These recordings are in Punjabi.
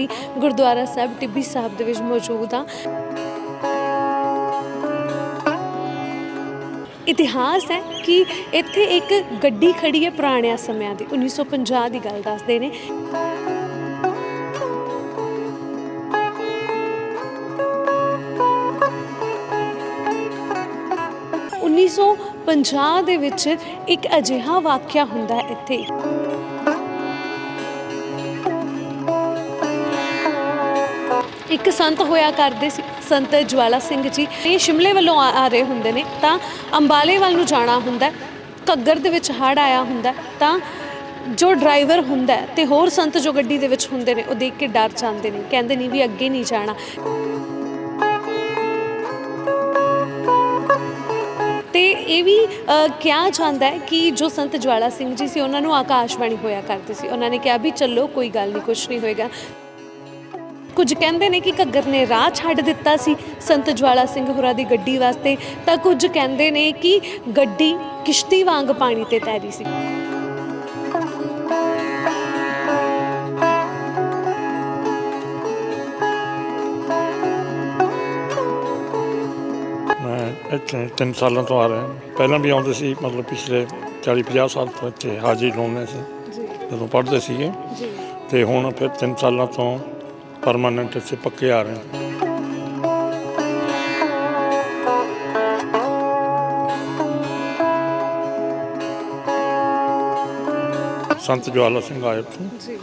ਅਸੀਂ ਗੁਰਦੁਆਰਾ ਸਾਹਿਬ ਟਿੱਬੀ ਸਾਹਿਬ ਦੇ ਵਿੱਚ ਮੌਜੂਦ ਹਾਂ। ਇਤਿਹਾਸ ਹੈ ਕਿ ਇੱਥੇ ਇੱਕ ਗੱਡੀ ਖੜੀ ਹੈ ਪੁਰਾਣਿਆਂ ਸਮਿਆਂ ਦੀ 1950 ਦੀ ਗੱਲ ਦੱਸਦੇ ਨੇ। ਉੱਨੀ ਸੌ ਪੰਜਾਹ ਦੇ ਵਿੱਚ ਇੱਕ ਅਜਿਹਾ ਵਾਕਿਆ ਹੁੰਦਾ ਹੈ ਇੱਥੇ। ਇੱਕ ਸੰਤ ਹੋਇਆ ਕਰਦੇ ਸੀ ਸੰਤ ਜਵਾਲਾ ਸਿੰਘ ਜੀ। ਇਹ ਸ਼ਿਮਲੇ ਵੱਲੋਂ ਆ ਆ ਰਹੇ ਹੁੰਦੇ ਨੇ ਤਾਂ ਅੰਬਾਲੇ ਵੱਲ ਨੂੰ ਜਾਣਾ ਹੁੰਦਾ ਘੱਗਰ ਦੇ ਵਿੱਚ ਹੜ ਆਇਆ ਹੁੰਦਾ ਤਾਂ ਜੋ ਡਰਾਈਵਰ ਹੁੰਦਾ ਹੈ ਤੇ ਹੋਰ ਸੰਤ ਜੋ ਗੱਡੀ ਦੇ ਵਿੱਚ ਹੁੰਦੇ ਨੇ ਉਹ ਦੇਖ ਕੇ ਡਰ ਜਾਂਦੇ ਨੇ ਕਹਿੰਦੇ ਨਹੀਂ ਵੀ ਅੱਗੇ ਨਹੀਂ ਜਾਣਾ। ਤੇ ਇਹ ਵੀ ਅ, ਕਿਹਾ ਜਾਂਦਾ ਹੈ ਕਿ ਜੋ ਸੰਤ ਜਵਾਲਾ ਸਿੰਘ ਜੀ ਸੀ ਉਹਨਾਂ ਨੂੰ ਆਕਾਸ਼ਵਾਣੀ ਹੋਇਆ ਕਰਦੇ ਸੀ। ਉਹਨਾਂ ਨੇ ਕਿਹਾ ਵੀ ਚੱਲੋ ਕੋਈ ਗੱਲ ਨਹੀਂ ਕੁਝ ਨਹੀਂ ਹੋਏਗਾ। ਕੁਝ ਕਹਿੰਦੇ ਨੇ ਕਿ ਘੱਗਰ ਨੇ ਰਾਹ ਛੱਡ ਦਿੱਤਾ ਸੀ ਸੰਤ ਜਵਾਲਾ ਸਿੰਘ ਹੋਰਾਂ ਦੀ ਗੱਡੀ ਵਾਸਤੇ ਤਾਂ ਕੁਝ ਕਹਿੰਦੇ ਨੇ ਕਿ ਗੱਡੀ ਕਿਸ਼ਤੀ ਵਾਂਗ ਪਾਣੀ ਤੇ ਤੈਰੀ ਸੀ। ਮੈਂ ਇੱਥੇ ਤਿੰਨ ਸਾਲਾਂ ਤੋਂ ਆ ਰਿਹਾ। ਪਹਿਲਾਂ ਵੀ ਆਉਂਦੇ ਸੀ ਮਤਲਬ ਪਿਛਲੇ 40 50 ਸਾਲ ਤੋਂ ਇੱਥੇ ਹਾਜ਼ਰੀ ਲਾਉਂਦੇ ਸੀ। ਜੀ। ਜਦੋਂ ਪੜ੍ਹਦੇ ਸੀਗੇ। ਜੀ। ਤੇ ਹੁਣ ਫਿਰ ਤਿੰਨ ਸਾਲਾਂ ਤੋਂ ਪਰਮਾਨੈਂਟ ਇੱਥੇ ਪੱਕੇ ਆ ਰਹੇ ਹਾਂ। ਸੰਤ ਜਵਾਲਾ ਸਿੰਘ ਆਏ ਉੱਥੋਂ ਜੀ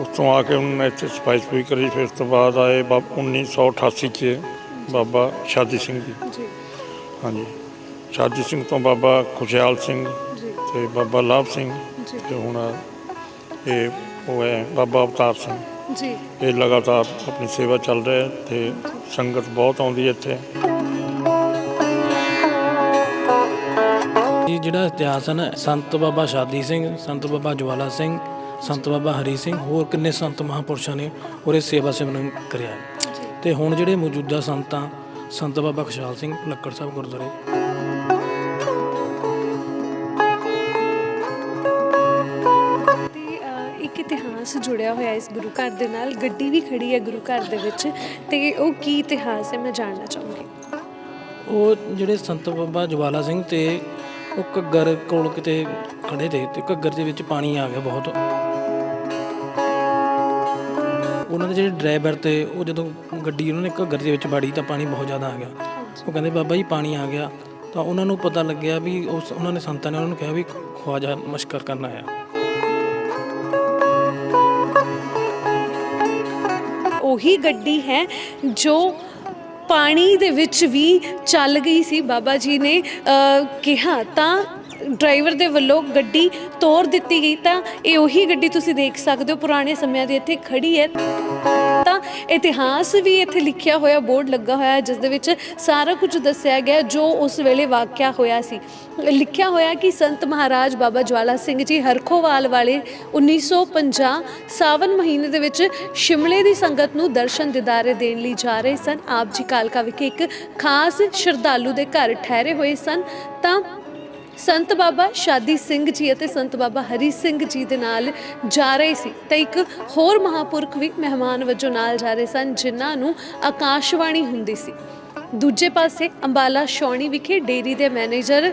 ਉੱਥੋਂ ਆ ਕੇ ਉਹਨਾਂ ਨੇ ਇੱਥੇ ਸਫ਼ਾਈ ਸਫੂਈ ਕਰੀ ਫਿਰ ਉਸ ਤੋਂ ਬਾਅਦ ਆਏ ਬਾਬ 1988 ਚ ਬਾਬਾ ਸ਼ਾਦੀ ਸਿੰਘ ਜੀ ਜੀ ਹਾਂਜੀ ਸ਼ਾਦੀ ਸਿੰਘ ਤੋਂ ਬਾਬਾ ਖੁਸ਼ਹਾਲ ਸਿੰਘ ਜੀ ਤੇ ਬਾਬਾ ਲਾਭ ਸਿੰਘ ਜੀ ਤੇ ਹੁਣ ਇਹ ਉਹ ਹੈ ਬਾਬਾ ਅਵਤਾਰ ਸਿੰਘ ਜੀ। ਇਹ ਲਗਾਤਾਰ ਆਪਣੀ ਸੇਵਾ ਚੱਲ ਰਿਹਾ ਹੈ ਤੇ ਸੰਗਤ ਬਹੁਤ ਆਉਂਦੀ ਹੈ ਇੱਥੇ। ਇਹ ਜਿਹੜਾ ਇਤਿਹਾਸ ਹੈ ਨਾ ਸੰਤ ਬਾਬਾ ਸ਼ਾਦੀ ਸਿੰਘ ਸੰਤ ਬਾਬਾ ਜਵਾਲਾ ਸਿੰਘ ਸੰਤ ਬਾਬਾ ਹਰੀ ਸਿੰਘ ਹੋਰ ਕਿੰਨੇ ਸੰਤ ਮਹਾਪੁਰਸ਼ਾਂ ਨੇ ਉਹਰੇ ਸੇਵਾ ਸਿਮਰਨ ਕਰਿਆ। ਤੇ ਹੁਣ ਜਿਹੜੇ ਮੌਜੂਦਾ ਸੰਤਾਂ ਸੰਤ ਬਾਬਾ ਖੁਸ਼ਹਾਲ ਸਿੰਘ ਲੱਕੜ ਸਾਹਿਬ ਗੁਰਦੁਆਰੇ ਇਤਿਹਾਸ ਜੁੜਿਆ ਹੋਇਆ ਇਸ ਗੁਰੂ ਘਰ ਦੇ ਨਾਲ, ਗੱਡੀ ਵੀ ਖੜੀ ਹੈ ਗੁਰੂ ਘਰ ਦੇ ਵਿੱਚ, ਤੇ ਉਹ ਕੀ ਇਤਿਹਾਸ ਹੈ ਮੈਂ ਜਾਣਨਾ ਚਾਹੂੰਗੀ। ਉਹ ਜਿਹੜੇ ਸੰਤ ਬਾਬਾ ਜਵਾਲਾ ਸਿੰਘ ਤੇ ਉਹ ਘੱਗਰ ਕੋਲ ਕਿਤੇ ਖੜੇ ਤੇ ਤੇ ਘੱਗਰ ਦੇ ਵਿੱਚ ਪਾਣੀ ਆ ਗਿਆ ਬਹੁਤ। ਉਹਨਾਂ ਦੇ ਜਿਹੜੇ ਡਰਾਈਵਰ ਤੇ, ਉਹ ਜਦੋਂ ਗੱਡੀ ਉਹਨਾਂ ਨੇ ਘੱਗਰ ਦੇ ਵਿੱਚ ਵੜੀ ਤਾਂ ਪਾਣੀ ਬਹੁਤ ਜ਼ਿਆਦਾ ਆ ਗਿਆ। ਉਹ ਕਹਿੰਦੇ, ਬਾਬਾ ਜੀ, ਪਾਣੀ ਆ ਗਿਆ। ਤਾਂ ਉਹਨਾਂ ਨੂੰ ਪਤਾ ਲੱਗਿਆ ਵੀ ਉਸ, ਉਹਨਾਂ ਨੇ ਸੰਤਾਂ ਨੇ ਉਹਨਾਂ ਨੂੰ ਕਿਹਾ ਵੀ ਖਵਾਜਾ ਮਸ਼ਕਰ ਕਰਨਾ ਆ ਉਹੀ ਗੱਡੀ ਹੈ ਜੋ ਪਾਣੀ ਦੇ ਵਿੱਚ ਵੀ ਚੱਲ ਗਈ ਸੀ। ਬਾਬਾ ਜੀ ਨੇ ਕਿਹਾ, ਤਾਂ ਡਰਾਈਵਰ ਦੇ ਵੱਲੋਂ ਗੱਡੀ ਤੋੜ ਦਿੱਤੀ ਗਈ। ਤਾਂ ਇਹ ਉਹੀ ਗੱਡੀ ਤੁਸੀਂ ਦੇਖ ਸਕਦੇ ਹੋ, ਪੁਰਾਣੇ ਸਮਿਆਂ ਦੀ ਇੱਥੇ ਖੜੀ ਹੈ। ਇਤਿਹਾਸ ਵੀ ਇੱਥੇ ਲਿਖਿਆ ਹੋਇਆ, ਬੋਰਡ ਲੱਗਾ ਹੋਇਆ, ਜਿਸ ਦੇ ਵਿੱਚ ਸਾਰਾ ਕੁਝ ਦੱਸਿਆ ਗਿਆ, ਜੋ ਉਸ ਵੇਲੇ ਵਾਕਿਆ ਹੋਇਆ ਸੀ। ਲਿਖਿਆ ਹੋਇਆ ਕਿ ਸੰਤ ਮਹਾਰਾਜ ਬਾਬਾ ਜਵਾਲਾ ਸਿੰਘ ਜੀ ਹਰਖੋਵਾਲ ਵਾਲੇ 1950 ਸਾਵਨ ਮਹੀਨੇ ਦੇ ਵਿੱਚ ਸ਼ਿਮਲੇ ਦੀ ਸੰਗਤ ਨੂੰ ਦਰਸ਼ਨ ਦਿਦਾਰੇ ਦੇਣ ਲਈ ਜਾ ਰਹੇ ਸਨ। ਆਪ ਜੀ ਕਾਲਕਾ ਵਿਖੇ ਇੱਕ ਖਾਸ ਸ਼ਰਧਾਲੂ ਦੇ ਘਰ ਠਹਿਰੇ ਹੋਏ ਸਨ। ਤਾਂ ਸੰਤ ਬਾਬਾ ਸ਼ਾਦੀ ਸਿੰਘ ਜੀ ਅਤੇ ਸੰਤ ਬਾਬਾ ਹਰੀ ਸਿੰਘ ਜੀ ਦੇ ਨਾਲ ਜਾ ਰਹੇ ਸੀ। ਤਾਂ ਇੱਕ ਹੋਰ ਮਹਾਪੁਰਖ ਵੀ ਮਹਿਮਾਨ ਵਜੋਂ ਨਾਲ ਜਾ ਰਹੇ ਸਨ, ਜਿਨ੍ਹਾਂ ਨੂੰ ਆਕਾਸ਼ਵਾਣੀ ਹੁੰਦੀ ਸੀ। ਦੂਜੇ ਪਾਸੇ ਅੰਬਾਲਾ ਸ਼ੌਣੀ ਵਿਖੇ ਡੇਰੀ ਦੇ ਮੈਨੇਜਰ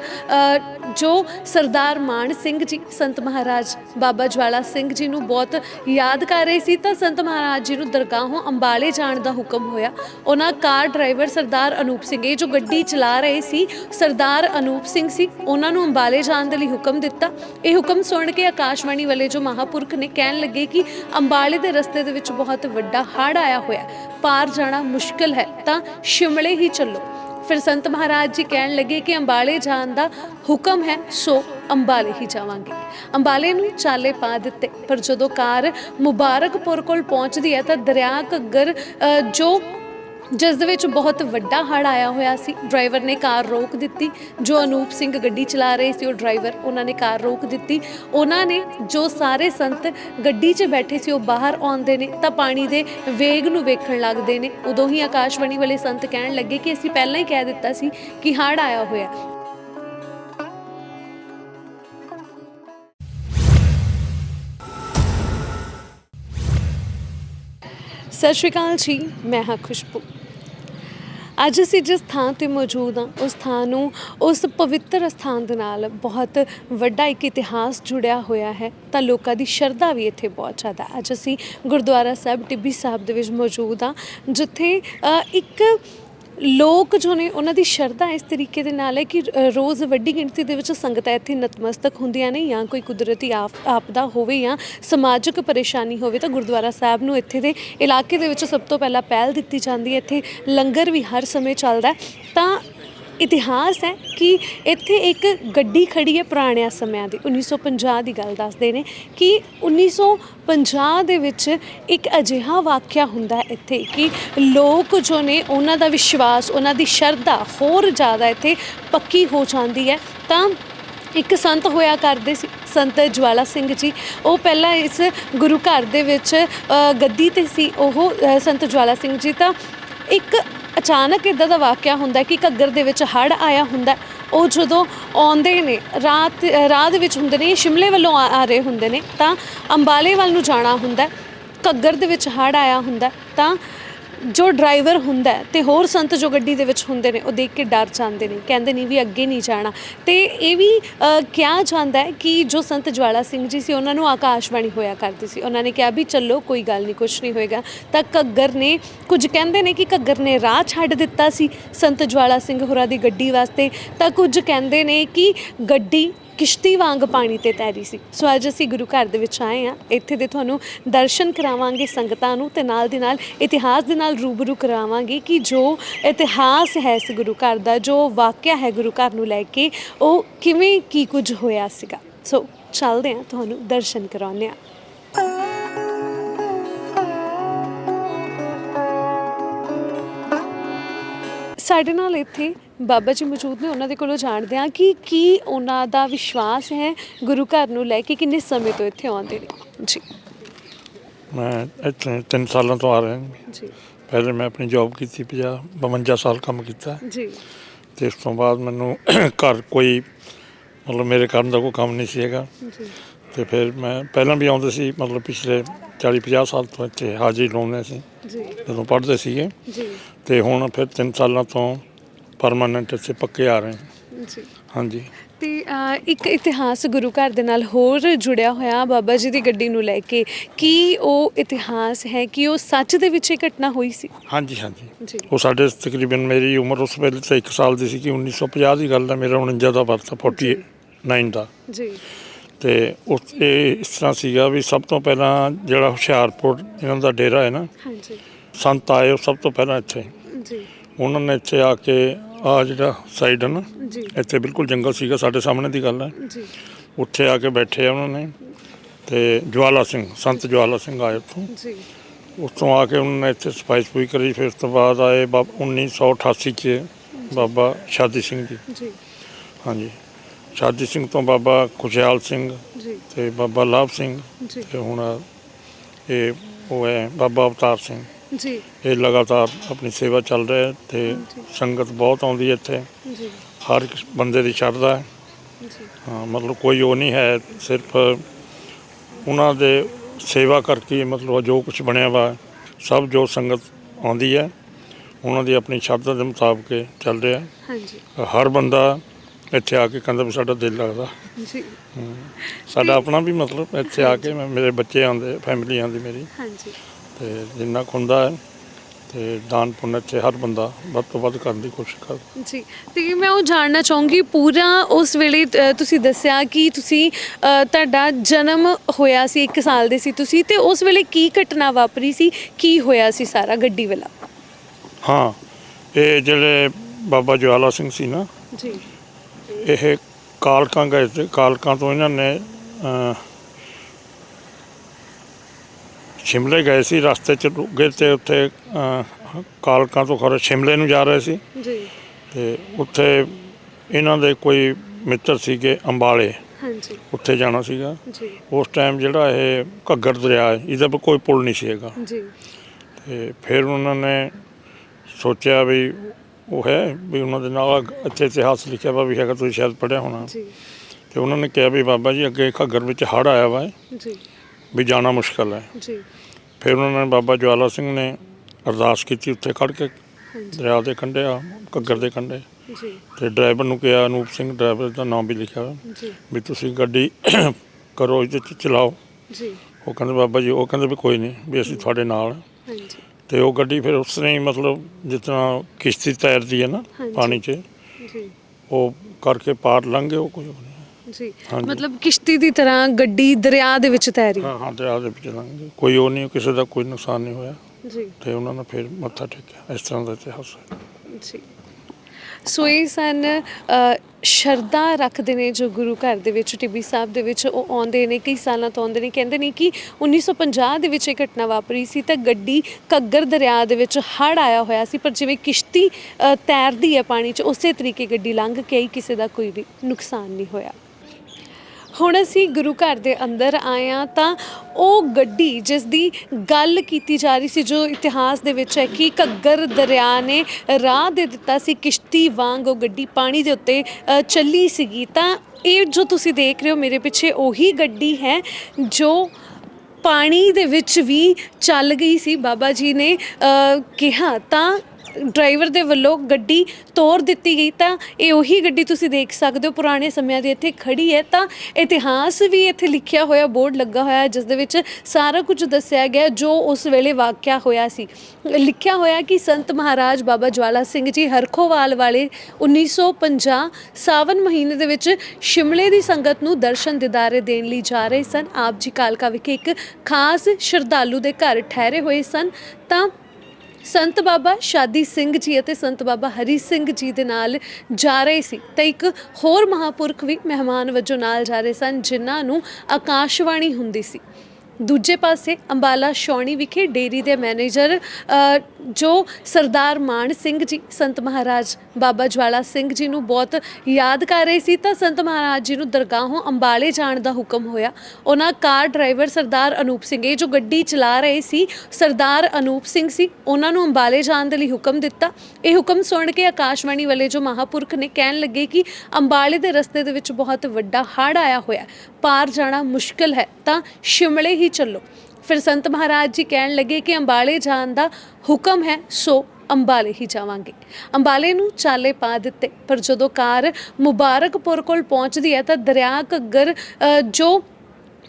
ਜੋ ਸਰਦਾਰ ਮਾਨ ਸਿੰਘ ਜੀ, ਸੰਤ ਮਹਾਰਾਜ ਬਾਬਾ ਜਵਾਲਾ ਸਿੰਘ ਜੀ ਨੂੰ ਬਹੁਤ ਯਾਦ ਕਰ ਰਹੇ ਸੀ, ਤਾਂ ਸੰਤ ਮਹਾਰਾਜ ਜੀ ਨੂੰ ਦਰਗਾਹੋਂ ਅੰਬਾਲੇ ਜਾਣ ਦਾ ਹੁਕਮ ਹੋਇਆ। ਉਹਨਾਂ ਕਾਰ ਡਰਾਈਵਰ ਸਰਦਾਰ ਅਨੂਪ ਸਿੰਘ, ਇਹ ਜੋ ਗੱਡੀ ਚਲਾ ਰਹੇ ਸੀ, ਸਰਦਾਰ ਅਨੂਪ ਸਿੰਘ ਸੀ, ਉਹਨਾਂ ਨੂੰ ਅੰਬਾਲੇ ਜਾਣ ਦੇ ਲਈ ਹੁਕਮ ਦਿੱਤਾ। ਇਹ ਹੁਕਮ ਸੁਣ ਕੇ ਆਕਾਸ਼ਵਾਣੀ ਵਾਲੇ ਜੋ ਮਹਾਪੁਰਖ ਨੇ ਕਹਿਣ ਲੱਗੇ ਕਿ ਅੰਬਾਲੇ ਦੇ ਰਸਤੇ ਦੇ ਵਿੱਚ ਬਹੁਤ ਵੱਡਾ ਹੜ੍ਹ ਆਇਆ ਹੋਇਆ। ਪਾਰ ਜਾਣਾ ਮੁਸ਼ਕਲ ਹੈ, ਤਾਂ ਸ਼ਿਮਲੇ ਹੀ ਚੱਲੋ। ਫਿਰ ਸੰਤ ਮਹਾਰਾਜ ਜੀ ਕਹਿਣ ਲੱਗੇ ਕਿ ਅੰਬਾਲੇ ਜਾਣ ਦਾ ਹੁਕਮ ਹੈ, ਸੋ ਅੰਬਾਲੇ ਹੀ ਜਾਵਾਂਗੇ। ਅੰਬਾਲੇ ਨੂੰ ਚਾਲੇ ਪਾ ਦਿੱਤੇ। ਪਰ ਜਦੋਂ ਕਾਰ ਮੁਬਾਰਕਪੁਰ ਕੋਲ ਪਹੁੰਚਦੀ ਹੈ, ਤਾਂ ਦਰਿਆ ਘੱਗਰ ਜੋ ਜਿਸ ਦੇ ਵਿੱਚ ਬਹੁਤ ਵੱਡਾ ਹੜ ਆਇਆ ਹੋਇਆ ਸੀ। ਡਰਾਈਵਰ ਨੇ ਕਾਰ ਰੋਕ ਦਿੱਤੀ। ਜੋ ਅਨੂਪ ਸਿੰਘ ਗੱਡੀ ਚਲਾ ਰਹੇ ਸੀ, ਉਹ ਡਰਾਈਵਰ ਉਹਨਾਂ ਨੇ ਕਾਰ ਰੋਕ ਦਿੱਤੀ। ਉਹਨਾਂ ਨੇ ਜੋ ਸਾਰੇ ਸੰਤ ਗੱਡੀ 'ਚ ਬੈਠੇ ਸੀ, ਉਹ ਬਾਹਰ ਆਉਂਦੇ ਨੇ ਤਾਂ ਪਾਣੀ ਦੇ ਵੇਗ ਨੂੰ ਵੇਖਣ ਲੱਗਦੇ ਨੇ। ਉਦੋਂ ਹੀ ਆਕਾਸ਼ਵਾਣੀ ਵਾਲੇ ਸੰਤ ਕਹਿਣ ਲੱਗੇ ਕਿ ਅਸੀਂ ਪਹਿਲਾਂ ਹੀ ਕਹਿ ਦਿੱਤਾ ਸੀ ਕਿ ਹੜ ਆਇਆ ਹੋਇਆ। ਸਤਿ ਸ਼੍ਰੀ ਅਕਾਲ ਜੀ, ਮੈਂ ਹਾਂ ਖੁਸ਼ਬੂ। ਅੱਜ ਅਸੀਂ ਜਿਸ ਥਾਂ ਤੇ ਮੌਜੂਦ ਹਾਂ, ਉਸ ਥਾਂ ਨੂੰ, ਉਸ ਪਵਿੱਤਰ ਸਥਾਨ ਦੇ ਨਾਲ ਬਹੁਤ ਵੱਡਾ ਇੱਕ ਇਤਿਹਾਸ ਜੁੜਿਆ ਹੋਇਆ ਹੈ, ਤਾਂ ਲੋਕਾਂ ਦੀ ਸ਼ਰਧਾ ਵੀ ਇੱਥੇ ਬਹੁਤ ਜ਼ਿਆਦਾ ਅੱਜ ਅਸੀਂ ਗੁਰਦੁਆਰਾ ਸਾਹਿਬ ਟਿੱਬੀ ਸਾਹਿਬ ਦੇ ਵਿੱਚ ਮੌਜੂਦ ਹਾਂ, ਜਿੱਥੇ ਇੱਕ ਲੋਕ ਜੋ ਨੇ, ਉਹਨਾਂ ਦੀ ਸ਼ਰਧਾ ਇਸ ਤਰੀਕੇ ਦੇ ਨਾਲ ਹੈ ਕਿ ਰੋਜ਼ ਵੱਡੀ ਗਿਣਤੀ ਦੇ ਵਿੱਚ ਸੰਗਤਾਂ ਇੱਥੇ ਨਤਮਸਤਕ ਹੁੰਦੀਆਂ ਨੇ ਜਾਂ ਕੋਈ ਕੁਦਰਤੀ ਆਫ- ਆਪਦਾ ਹੋਵੇ ਜਾਂ ਸਮਾਜਿਕ ਪਰੇਸ਼ਾਨੀ ਹੋਵੇ ਤਾਂ ਗੁਰਦੁਆਰਾ ਸਾਹਿਬ ਨੂੰ ਇੱਥੇ ਦੇ ਇਲਾਕੇ ਦੇ ਵਿੱਚ ਸਭ ਤੋਂ ਪਹਿਲਾਂ ਪਹਿਲ ਦਿੱਤੀ ਜਾਂਦੀ ਹੈ। ਇੱਥੇ ਲੰਗਰ ਵੀ ਹਰ ਸਮੇਂ ਚੱਲਦਾ ਤਾਂ ਇਤਿਹਾਸ ਹੈ ਕਿ ਇੱਥੇ ਇੱਕ ਗੱਡੀ ਖੜੀ ਹੈ ਪੁਰਾਣਿਆਂ ਸਮਿਆਂ ਦੀ 1950 ਦੀ ਗੱਲ ਦੱਸਦੇ ਨੇ ਕਿ 1950 ਦੇ ਵਿੱਚ ਇੱਕ ਅਜਿਹਾ ਵਾਕਿਆ ਹੁੰਦਾ ਇੱਥੇ ਕਿ ਲੋਕ ਜੋ ਨੇ ਉਹਨਾਂ ਦਾ ਵਿਸ਼ਵਾਸ, ਉਹਨਾਂ ਦੀ ਸ਼ਰਧਾ ਹੋਰ ਜ਼ਿਆਦਾ ਇੱਥੇ ਪੱਕੀ ਹੋ ਜਾਂਦੀ ਹੈ। ਤਾਂ ਇੱਕ ਸੰਤ ਹੋਇਆ ਕਰਦੇ ਸੀ, ਸੰਤ ਜਵਾਲਾ ਸਿੰਘ ਜੀ। ਉਹ ਪਹਿਲਾਂ ਇਸ ਗੁਰੂ ਘਰ ਦੇ ਵਿੱਚ ਗੱਦੀ ਤੇ ਸੀ, ਉਹ ਸੰਤ ਜਵਾਲਾ ਸਿੰਘ ਜੀ। ਤਾਂ ਇੱਕ ਅਚਾਨਕ ਇਦਾਂ ਦਾ ਵਾਕਿਆ ਹੁੰਦਾ ਕਿ ਘੱਗਰ ਦੇ ਵਿੱਚ ਹੜ ਆਇਆ ਹੁੰਦਾ ਉਹ ਜਦੋਂ ਆਉਂਦੇ ਨੇ, ਰਾਤ ਰਾਹ ਦੇ ਵਿੱਚ ਹੁੰਦੇ ਨੇ ਸ਼ਿਮਲੇ ਵੱਲੋਂ ਆ ਆ ਰਹੇ ਹੁੰਦੇ ਨੇ ਤਾਂ ਅੰਬਾਲੇ ਵੱਲ ਨੂੰ ਜਾਣਾ ਹੁੰਦਾ ਘੱਗਰ ਦੇ ਵਿੱਚ ਹੜ ਆਇਆ ਹੁੰਦਾ ਤਾਂ ਜੋ ਡਰਾਈਵਰ ਹੁੰਦਾ ਹੈ ਤੇ ਹੋਰ ਸੰਤ ਜੋ ਗੱਡੀ ਦੇ ਵਿੱਚ ਹੁੰਦੇ ਨੇ ਉਹ ਦੇਖ ਕੇ ਡਰ ਜਾਂਦੇ ਨੇ ਕਹਿੰਦੇ ਨਹੀਂ ਵੀ ਅੱਗੇ ਨਹੀਂ ਜਾਣਾ। ਤੇ ਇਹ ਵੀ ਅ, ਕਿਹਾ ਜਾਂਦਾ ਹੈ ਕਿ ਜੋ ਸੰਤ ਜਵਾਲਾ ਸਿੰਘ ਜੀ ਸੀ ਉਹਨਾਂ ਨੂੰ ਆਕਾਸ਼ਵਾਣੀ ਹੋਇਆ ਕਰਦੀ ਸੀ। ਉਹਨਾਂ ਨੇ ਕਿਹਾ ਵੀ ਚੱਲੋ ਕੋਈ ਗੱਲ ਨਹੀਂ ਕੁਝ ਨਹੀਂ ਹੋਏਗਾ। ਤਾਂ ਘੱਗਰ ਨੇ ਕੁਝ ਕਹਿੰਦੇ ਨੇ ਕਿ ਘੱਗਰ ਨੇ ਰਾਹ ਛੱਡ ਦਿੱਤਾ ਸੀ ਸੰਤ ਜਵਾਲਾ ਸਿੰਘ ਹੋਰਾਂ ਦੀ ਗੱਡੀ ਵਾਸਤੇ। ਤਾਂ ਕੁਝ ਕਹਿੰਦੇ ਨੇ ਕਿ ਗੱਡੀ ਕਿਸ਼ਤੀ ਵਾਂਗ ਪਾਣੀ ਤੇ ਤੈਰੀ ਸੀ। ਸੋ ਅੱਜ ਅਸੀਂ ਗੁਰੂ ਘਰ ਦੇ ਵਿੱਚ ਆਏ ਆ ਇੱਥੇ ਦੇ ਤੁਹਾਨੂੰ ਦਰਸ਼ਨ ਕਰਾਵਾਂਗੇ ਸੰਗਤਾਂ ਨੂੰ ਤੇ ਨਾਲ ਦੀ ਨਾਲ ਇਤਿਹਾਸ ਦੇ ਨਾਲ ਰੂਬਰੂ ਕਰਾਵਾਂਗੇ ਕਿ ਜੋ ਇਤਿਹਾਸ ਹੈ ਇਸ ਗੁਰੂ ਘਰ ਦਾ, ਜੋ ਵਾਕਿਆ ਹੈ ਗੁਰੂ ਘਰ ਨੂੰ ਲੈ ਕੇ, ਉਹ ਕਿਵੇਂ ਕੀ ਕੁਝ ਹੋਇਆ ਸੀਗਾ। ਸੋ ਚੱਲਦੇ ਆ ਤੁਹਾਨੂੰ ਦਰਸ਼ਨ ਕਰਾਉਂਦੇ ਆ ਸਾਡੇ ਨਾਲ ਇੱਥੇ ਬਾਬਾ ਜੀ ਮੌਜੂਦ ਨੇ ਉਹਨਾਂ ਦੇ ਕੋਲੋਂ ਜਾਣਦੇ ਆ ਕਿ ਕੀ ਉਹਨਾਂ ਦਾ ਵਿਸ਼ਵਾਸ ਹੈ ਗੁਰੂ ਘਰ ਨੂੰ ਲੈ ਕੇ ਕਿੰਨੇ ਸਮੇਂ ਤੋਂ ਇੱਥੇ ਆਉਂਦੇ ਨੇ। ਜੀ। ਮੈਂ ਇੱਥੇ 3 ਸਾਲਾਂ ਤੋਂ ਆ ਰਿਹਾ ਜੀ। ਪਹਿਲੇ ਮੈਂ ਆਪਣੀ ਜੌਬ ਕੀਤੀ 50 52 ਸਾਲ ਕੰਮ ਕੀਤਾ। ਜੀ। ਤੇ ਇਸ ਤੋਂ ਬਾਅਦ ਮੈਨੂੰ ਘਰ ਕੋਈ ਮਤਲਬ ਮੇਰੇ ਕਰਨ ਦਾ ਕੋਈ ਕੰਮ ਨਹੀਂ ਸੀ ਹੈਗਾ। ਜੀ। ਤੇ ਫਿਰ ਮੈਂ ਪਹਿਲਾਂ ਵੀ ਆਉਂਦੇ ਸੀ ਮਤਲਬ ਪਿਛਲੇ 40 50 ਸਾਲ ਤੋਂ ਇੱਥੇ ਹਾਜ਼ਰੀ ਲਾਉਂਦੇ ਸੀ। ਜੀ। ਜਦੋਂ ਪੜ੍ਹਦੇ ਸੀਗੇ। ਜੀ। ਤੇ ਹੁਣ ਫਿਰ 3 ਸਾਲਾਂ ਤੋਂ ਪਰਮਾਨੈਂਟ ਇੱਥੇ ਪੱਕੇ ਆ ਰਹੇ ਹਾਂ। ਜੀ। ਹਾਂਜੀ। ਤੇ ਅ, ਇੱਕ ਇਤਿਹਾਸ ਗੁਰੂ ਘਰ ਦੇ ਨਾਲ ਹੋਰ ਜੁੜਿਆ ਹੋਇਆ ਬਾਬਾ ਜੀ ਦੀ ਗੱਡੀ ਨੂੰ ਲੈ ਕੇ ਕੀ ਉਹ ਇਤਿਹਾਸ ਹੈ? ਕਿ ਉਹ ਸੱਚ ਦੇ ਵਿੱਚ ਇਹ ਘਟਨਾ ਹੋਈ ਸੀ? ਹਾਂਜੀ ਹਾਂਜੀ। ਜੀ। ਉਹ ਸਾਡੇ ਤਕਰੀਬਨ ਮੇਰੀ ਉਮਰ ਉਸ ਵੇਲੇ ਤਾਂ 1 ਸਾਲ ਦੀ ਸੀ ਕਿ 1950 ਦੀ ਗੱਲ ਹੈ ਮੇਰਾ 49 ਦਾ ਬਰਥ 49 ਦਾ। ਜੀ। ਤੇ ਉਸ ਇਹ ਇਸ ਤਰ੍ਹਾਂ ਸੀਗਾ ਵੀ ਸਭ ਤੋਂ ਪਹਿਲਾਂ ਜਿਹੜਾ ਹੁਸ਼ਿਆਰਪੁਰ ਇਹਨਾਂ ਦਾ ਡੇਰਾ ਹੈ ਨਾ ਹਾਂਜੀ। ਸੰਤ ਆਏ ਉਹ ਸਭ ਤੋਂ ਪਹਿਲਾਂ ਇੱਥੇ। ਜੀ। ਉਹਨਾਂ ਨੇ ਇੱਥੇ ਆ ਕੇ ਆ ਜਿਹੜਾ ਸਾਈਡ ਹੈ ਨਾ ਜੀ। ਇੱਥੇ ਬਿਲਕੁਲ ਜੰਗਲ ਸੀਗਾ ਸਾਡੇ ਸਾਹਮਣੇ ਦੀ ਗੱਲ ਹੈ। ਜੀ। ਉੱਥੇ ਆ ਕੇ ਬੈਠੇ ਆ ਉਹਨਾਂ ਨੇ ਤੇ ਜਵਾਲਾ ਸਿੰਘ ਸੰਤ ਜਵਾਲਾ ਸਿੰਘ ਆਏ ਉੱਥੋਂ। ਜੀ। ਉੱਥੋਂ ਆ ਕੇ ਉਹਨਾਂ ਨੇ ਇੱਥੇ ਸਫ਼ਾਈ ਸਫੂਈ ਕਰੀ ਫਿਰ ਉਸ ਤੋਂ ਬਾਅਦ ਆਏ ਬਾਬ 1988 ਚ ਬਾਬਾ ਸ਼ਾਦੀ ਸਿੰਘ ਜੀ। ਜੀ। ਹਾਂਜੀ। ਸ਼ਾਦੀ ਸਿੰਘ ਤੋਂ ਬਾਬਾ ਖੁਸ਼ਹਾਲ ਸਿੰਘ ਜੀ। ਤੇ ਬਾਬਾ ਲਾਭ ਸਿੰਘ ਜੀ। ਤੇ ਹੁਣ ਇਹ ਉਹ ਹੈ ਬਾਬਾ ਅਵਤਾਰ ਸਿੰਘ। ਜੀ। ਇਹ ਲਗਾਤਾਰ ਆਪਣੀ ਸੇਵਾ ਚੱਲ ਰਿਹਾ ਹੈ ਤੇ ਸੰਗਤ ਬਹੁਤ ਆਉਂਦੀ ਹੈ ਇੱਥੇ। ਜੀ। ਹਰ ਇੱਕ ਬੰਦੇ ਦੀ ਸ਼ਰਧਾ ਹੈ। ਜੀ। ਹਾਂ ਮਤਲਬ ਕੋਈ ਉਹ ਨਹੀਂ ਹੈ ਸਿਰਫ ਉਹਨਾਂ ਦੇ ਸੇਵਾ ਕਰਕੇ ਮਤਲਬ ਜੋ ਕੁਝ ਬਣਿਆ ਵਾ ਸਭ ਜੋ ਸੰਗਤ ਆਉਂਦੀ ਹੈ ਉਹਨਾਂ ਦੀ ਆਪਣੀ ਸ਼ਰਧਾ ਦੇ ਮੁਤਾਬਕ ਇਹ ਚੱਲ ਰਿਹਾ ਹਾਂਜੀ। ਹਰ ਬੰਦਾ ਇੱਥੇ ਆ ਕੇ ਕਹਿੰਦਾ ਵੀ ਸਾਡਾ ਦਿਲ ਲੱਗਦਾ। ਜੀ। ਸਾਡਾ ਆਪਣਾ ਵੀ ਮਤਲਬ ਇੱਥੇ ਆ ਕੇ ਮੈਂ- ਮੇਰੇ ਬੱਚੇ ਆਉਂਦੇ ਫੈਮਿਲੀ ਆਉਂਦੀ ਮੇਰੀ। ਹਾਂਜੀ। ਤੇ ਜਿੰਨਾ ਕੁ ਹੁੰਦਾ ਹੈ ਤੇ ਦਾਨ ਪੁੰਨ ਇੱਥੇ ਹਰ ਬੰਦਾ ਵੱਧ ਤੋਂ ਵੱਧ ਕਰਨ ਦੀ ਕੋਸ਼ਿਸ਼ ਕਰਦਾ। ਜੀ ਤੇ ਮੈਂ ਉਹ ਜਾਣਨਾ ਚਾਹੂੰਗੀ ਪੂਰਾ ਉਸ ਵੇਲੇ ਅ, ਤੁਸੀਂ ਦੱਸਿਆ ਕਿ ਤੁਸੀਂ ਅ, ਤੁਹਾਡਾ ਜਨਮ ਹੋਇਆ ਸੀ 1 ਸਾਲ ਦੇ ਸੀ ਤੁਸੀਂ ਤੇ ਉਸ ਵੇਲੇ ਕੀ ਘਟਨਾ ਵਾਪਰੀ ਸੀ? ਕੀ ਹੋਇਆ ਸੀ ਸਾਰਾ ਗੱਡੀ ਵਾਲਾ? ਹਾਂ ਇਹ ਜਿਹੜੇ ਬਾਬਾ ਜਵਾਲਾ ਸਿੰਘ ਸੀ ਨਾ ਜੀ। ਇਹ ਕਾਲਕਾਂ ਗਏ ਤੇ ਕਾਲਕਾਂ ਤੋਂ ਇਹਨਾਂ ਨੇ ਅਹ, ਸ਼ਿਮਲੇ ਗਏ ਸੀ ਰਸਤੇ ਚ ਰੁਕੇ ਤੇ ਉੱਥੇ ਅਹ, ਕਾਲਕਾਂ ਤੋਂ ਖਰੇ ਸ਼ਿਮਲੇ ਨੂੰ ਜਾ ਰਹੇ ਸੀ। ਜੀ। ਤੇ ਉੱਥੇ ਇਹਨਾਂ ਦੇ ਕੋਈ ਮਿੱਤਰ ਸੀਗੇ ਅੰਬਾਲੇ। ਹਾਂਜੀ। ਉੱਥੇ ਜਾਣਾ ਸੀਗਾ। ਜੀ। ਉਸ ਟਾਈਮ ਜਿਹੜਾ ਇਹ ਘੱਗਰ ਦਰਿਆ ਹੈ ਇਹਦਾ ਵੀ ਕੋਈ ਪੁਲ ਨਹੀਂ ਸੀ ਹੈਗਾ। ਜੀ। ਤੇ ਫਿਰ ਉਹਨਾਂ ਨੇ ਸੋਚਿਆ ਵੀ ਉਹ ਹੈ ਵੀ ਉਹਨਾਂ ਦੇ ਨਾਲ ਇੱਥੇ ਇਤਿਹਾਸ ਲਿਖਿਆ ਵਾ ਵੀ ਹੈਗਾ ਤੁਸੀਂ ਸ਼ਾਇਦ ਪੜ੍ਹਿਆ ਹੋਣਾ। ਜੀ। ਤੇ ਉਹਨਾਂ ਨੇ ਕਿਹਾ ਵੀ ਬਾਬਾ ਜੀ ਅੱਗੇ ਘੱਗਰ ਵਿੱਚ ਹੜ੍ਹ ਆਇਆ ਵਾ ਜੀ। ਵੀ ਜਾਣਾ ਮੁਸ਼ਕਲ ਹੈ। ਜੀ। ਫਿਰ ਉਹਨਾਂ ਨੇ ਬਾਬਾ ਜਵਾਲਾ ਸਿੰਘ ਨੇ ਅਰਦਾਸ ਕੀਤੀ ਉੱਥੇ ਖੜ ਕੇ ਦਰਿਆ ਦੇ ਕੰਢੇ ਆ ਘੱਗਰ ਦੇ ਕੰਢੇ। ਜੀ। ਤੇ ਡਰਾਈਵਰ ਨੂੰ ਕਿਹਾ ਅਨੂਪ ਸਿੰਘ ਡਰਾਈਵਰ ਦਾ ਨਾਮ ਵੀ ਲਿਖਿਆ ਹੋਇਆ। ਜੀ। ਵੀ ਤੁਸੀਂ ਗੱਡੀ ਕਰੋ ਇਹਦੇ 'ਚ ਚਲਾਓ। ਜੀ। ਉਹ ਕਹਿੰਦੇ ਬਾਬਾ ਜੀ ਉਹ ਕਹਿੰਦੇ ਵੀ ਕੋਈ ਨਹੀਂ ਵੀ ਅਸੀਂ ਤੁਹਾਡੇ ਨਾਲ ਹਾਂ। ਹਾਂਜੀ। ਤੇ ਉਹ ਗੱਡੀ ਫਿਰ ਉਸ ਨੇ ਮਤਲਬ ਜਿਤਨਾ ਕਿਸ਼ਤੀ ਤੈਰਦੀ ਹੈ ਨਾ। ਪਾਣੀ 'ਚ ਜੀ। ਉਹ ਕਰਕੇ ਪਾਰ ਲੰਘ ਉਹ ਕੋਈ ਜੀ। ਹਾਂਜੀ। ਮਤਲਬ ਕਿਸ਼ਤੀ ਦੀ ਤਰ੍ਹਾਂ ਗੱਡੀ ਦਰਿਆ ਦੇ ਵਿੱਚ ਤੈਰੀ। ਹਾਂ ਹਾਂ ਦਰਿਆ ਦੇ ਵਿੱਚ ਲੰਘ ਗਏ ਕੋਈ ਉਹ ਨਹੀਂ ਕਿਸੇ ਦਾ ਕੋਈ ਨੁਕਸਾਨ ਨਹੀਂ ਹੋਇਆ। ਜੀ। ਤੇ ਉਹਨਾਂ ਨੇ ਫਿਰ ਮੱਥਾ ਟੇਕਿਆ। ਇਸ ਤਰ੍ਹਾਂ ਦਾ ਇਤਿਹਾਸ ਹੈ। ਜੀ। ਸੋ ਇਹ ਸਨ ਅ, ਸ਼ਰਧਾ ਰੱਖਦੇ ਨੇ ਜੋ ਗੁਰੂ ਘਰ ਦੇ ਵਿੱਚ ਟਿੱਬੀ ਸਾਹਿਬ ਦੇ ਵਿੱਚ ਉਹ ਆਉਂਦੇ ਨੇ ਕਈ ਸਾਲਾਂ ਤੋਂ ਆਉਂਦੇ ਨੇ। ਕਹਿੰਦੇ ਨੇ ਕਿ 1950 ਦੇ ਵਿੱਚ ਇਹ ਘਟਨਾ ਵਾਪਰੀ ਸੀ ਤਾਂ ਗੱਡੀ ਘੱਗਰ ਦਰਿਆ ਦੇ ਵਿੱਚ ਹੜ ਆਇਆ ਹੋਇਆ ਸੀ। ਪਰ ਜਿਵੇਂ ਕਿਸ਼ਤੀ ਅ, ਤੈਰਦੀ ਹੈ ਪਾਣੀ 'ਚ ਉਸੇ ਤਰੀਕੇ ਗੱਡੀ ਲੰਘ ਕੇ ਆਈ ਕਿਸੇ ਦਾ ਕੋਈ ਵੀ ਨੁਕਸਾਨ ਨਹੀਂ ਹੋਇਆ। ਹੁਣ ਅਸੀਂ ਗੁਰੂ ਘਰ ਦੇ ਅੰਦਰ ਆਏ ਹਾਂ ਤਾਂ ਉਹ ਗੱਡੀ ਜਿਸ ਦੀ ਗੱਲ ਕੀਤੀ ਜਾ ਰਹੀ ਸੀ ਜੋ ਇਤਿਹਾਸ ਦੇ ਵਿੱਚ ਹੈ ਕਿ ਘੱਗਰ ਦਰਿਆ ਨੇ ਰਾਹ ਦੇ ਦਿੱਤਾ ਸੀ ਕਿਸ਼ਤੀ ਵਾਂਗ ਉਹ ਗੱਡੀ ਪਾਣੀ ਦੇ ਉੱਤੇ ਅ, ਚੱਲੀ ਸੀਗੀ। ਤਾਂ ਇਹ ਜੋ ਤੁਸੀਂ ਦੇਖ ਰਹੇ ਹੋ ਮੇਰੇ ਪਿੱਛੇ ਉਹੀ ਗੱਡੀ ਹੈ ਜੋ ਪਾਣੀ ਦੇ ਵਿੱਚ ਵੀ ਚੱਲ ਗਈ ਸੀ। ਬਾਬਾ ਜੀ ਨੇ ਅ, ਕਿਹਾ ਤਾਂ ਡਰਾਈਵਰ ਦੇ ਵੱਲੋਂ ਗੱਡੀ ਤੋੜ ਦਿੱਤੀ ਗਈ ਤਾਂ ਇਹ ਉਹੀ ਗੱਡੀ ਤੁਸੀਂ ਦੇਖ ਸਕਦੇ ਹੋ ਪੁਰਾਣੇ ਸਮਿਆਂ ਦੀ ਇੱਥੇ ਖੜੀ ਹੈ ਤਾਂ ਇਤਿਹਾਸ ਵੀ ਇੱਥੇ ਲਿਖਿਆ ਹੋਇਆ, ਬੋਰਡ ਲੱਗਾ ਹੋਇਆ ਜਿਸ ਦੇ ਵਿੱਚ ਸਾਰਾ ਕੁਝ ਦੱਸਿਆ ਗਿਆ ਜੋ ਉਸ ਵੇਲੇ ਵਾਕਿਆ ਹੋਇਆ ਸੀ। ਲਿਖਿਆ ਹੋਇਆ ਕਿ ਸੰਤ ਮਹਾਰਾਜ ਬਾਬਾ ਜਵਾਲਾ ਸਿੰਘ ਜੀ ਹਰਖੋਵਾਲ ਵਾਲੇ 1950 ਸਾਵਨ ਮਹੀਨੇ ਦੇ ਵਿੱਚ ਸ਼ਿਮਲੇ ਦੀ ਸੰਗਤ ਨੂੰ ਦਰਸ਼ਨ ਦਿਦਾਰੇ ਦੇਣ ਲਈ ਜਾ ਰਹੇ ਸਨ। ਆਪ ਜੀ ਕਾਲਕਾ ਵਿਖੇ ਇੱਕ ਖਾਸ ਸ਼ਰਧਾਲੂ ਦੇ ਘਰ ਠਹਿਰੇ ਹੋਏ ਸਨ ਤਾਂ ਸੰਤ ਬਾਬਾ ਸ਼ਾਦੀ ਸਿੰਘ ਜੀ ਅਤੇ ਸੰਤ ਬਾਬਾ ਹਰੀ ਸਿੰਘ ਜੀ ਦੇ ਨਾਲ ਜਾ ਰਹੇ ਸੀ। ਤਾਂ ਇੱਕ ਹੋਰ ਮਹਾਪੁਰਖ ਵੀ ਮਹਿਮਾਨ ਵਜੋਂ ਨਾਲ ਜਾ ਰਹੇ ਸਨ, ਜਿਨ੍ਹਾਂ ਨੂੰ ਆਕਾਸ਼ਵਾਣੀ ਹੁੰਦੀ ਸੀ। ਦੂਜੇ ਪਾਸੇ ਅੰਬਾਲਾ ਸ਼ੌਣੀ ਵਿਖੇ ਡੇਰੀ ਦੇ ਮੈਨੇਜਰ ਜੋ ਸਰਦਾਰ ਮਾਨ ਸਿੰਘ ਜੀ, ਸੰਤ ਮਹਾਰਾਜ ਬਾਬਾ ਜਵਾਲਾ ਸਿੰਘ ਜੀ ਨੂੰ ਬਹੁਤ ਯਾਦ ਕਰ ਰਹੇ ਸੀ, ਤਾਂ ਸੰਤ ਮਹਾਰਾਜ ਜੀ ਨੂੰ ਦਰਗਾਹੋਂ ਅੰਬਾਲੇ ਜਾਣ ਦਾ ਹੁਕਮ ਹੋਇਆ। ਉਹਨਾਂ ਕਾਰ ਡਰਾਈਵਰ ਸਰਦਾਰ ਅਨੂਪ ਸਿੰਘ, ਇਹ ਜੋ ਗੱਡੀ ਚਲਾ ਰਹੇ ਸੀ, ਸਰਦਾਰ ਅਨੂਪ ਸਿੰਘ ਸੀ, ਉਹਨਾਂ ਨੂੰ ਅੰਬਾਲੇ ਜਾਣ ਦੇ ਲਈ ਹੁਕਮ ਦਿੱਤਾ। ਇਹ ਹੁਕਮ ਸੁਣ ਕੇ ਆਕਾਸ਼ਵਾਣੀ ਵਾਲੇ ਜੋ ਮਹਾਪੁਰਖ ਨੇ ਕਹਿਣ ਲੱਗੇ ਕਿ ਅੰਬਾਲੇ ਦੇ ਰਸਤੇ ਦੇ ਵਿੱਚ ਬਹੁਤ ਵੱਡਾ ਹੜ੍ਹ ਆਇਆ ਹੋਇਆ, ਪਾਰ ਜਾਣਾ ਮੁਸ਼ਕਲ ਹੈ, ਤਾਂ ਸ਼ਿਮਲੇ ਹੀ ਚੱਲੋ। ਫਿਰ ਸੰਤ ਮਹਾਰਾਜ ਜੀ ਕਹਿਣ ਲੱਗੇ ਕਿ ਅੰਬਾਲੇ ਜਾਣ ਦਾ ਹੁਕਮ ਹੈ, ਸੋ ਅੰਬਾਲੇ ਹੀ ਜਾਵਾਂਗੇ। ਅੰਬਾਲੇ ਨੂੰ ਚਾਲੇ ਪਾ ਦਿੱਤੇ। ਪਰ ਜਦੋਂ ਕਾਰ ਮੁਬਾਰਕਪੁਰ ਕੋਲ ਪਹੁੰਚਦੀ ਹੈ ਤਾਂ ਦਰਿਆ ਘੱਗਰ ਜੋ